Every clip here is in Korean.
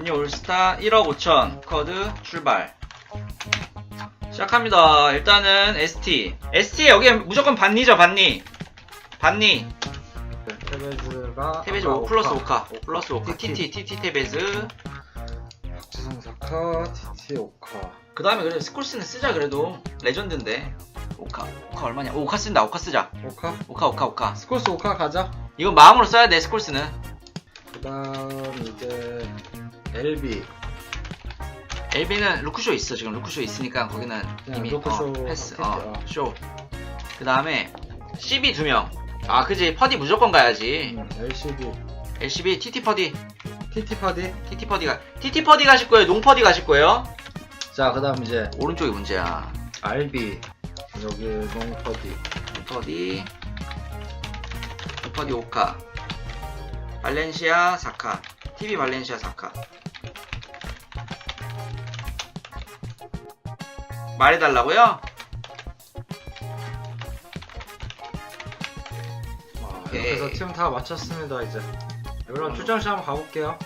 반니 올스타 1억 5천 커드 출발. 시작합니다. 일단은 ST ST 여기 무조건 반니죠 반니. 반니. 테베즈가 테베즈 아까 5 플러스 오카. 5카. 플러스 5카 TT TT 테베즈. 박지성사카 TT 오카. 그 다음에 그래도 스콜스는 쓰자 그래도. 레전드인데. 오카. 오카 얼마냐? 오, 오카 쓴다. 오카 쓰자. 오카? 오카 오카 오카. 스콜스 오카 가자. 이건 마음으로 써야 돼 스콜스는. 그 다음 이제 LB LB는 루크쇼 있어 지금 루크쇼 있으니까 거기는 그냥 이미 루크쇼 어, 패스 어, 어. 쇼. 그 다음에 CB 두 명. 아 그지 퍼디 무조건 가야지. 음, LCB LCB TT 퍼디 TT 파디 TT 퍼디가 TT 퍼디 가실 거예요. 농 퍼디 가실 거예요. 자 그 다음 이제 오른쪽이 문제야. RB 여기 롱퍼디 농 퍼디 농 퍼디 오카 발렌시아 사카 TV 발렌시아 사카 말해달라고요? 오케이. 그래서 팀 다 마쳤습니다 이제 여러분 출전시 한번 가볼게요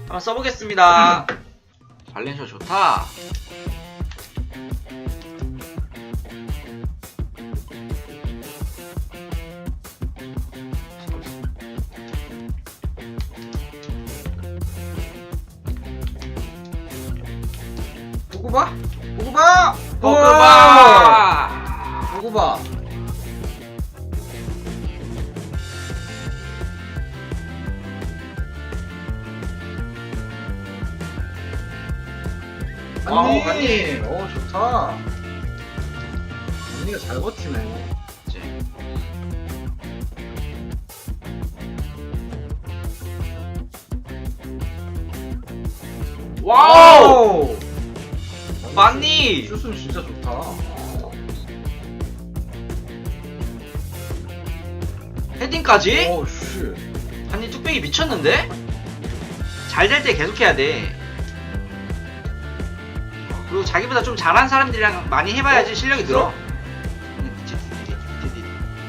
한번 써보겠습니다. 발렌시아 좋다. 보고 봐 보고 봐 포그바! 봐 와우, 반님. 오 좋다 언니가 잘 버티네 이제. 와우! 맞니? 슛은 진짜 좋다 헤딩까지? 오씨 한니 뚝배기 미쳤는데? 잘 될 때 계속 해야 돼. 그리고 자기보다 좀 잘한 사람들이랑 많이 해봐야지 실력이 늘어.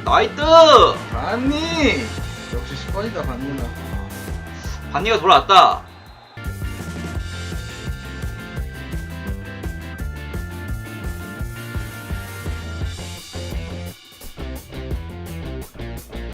나이트! 반니 역시 10번이다 반니는 반니가 돌아왔다.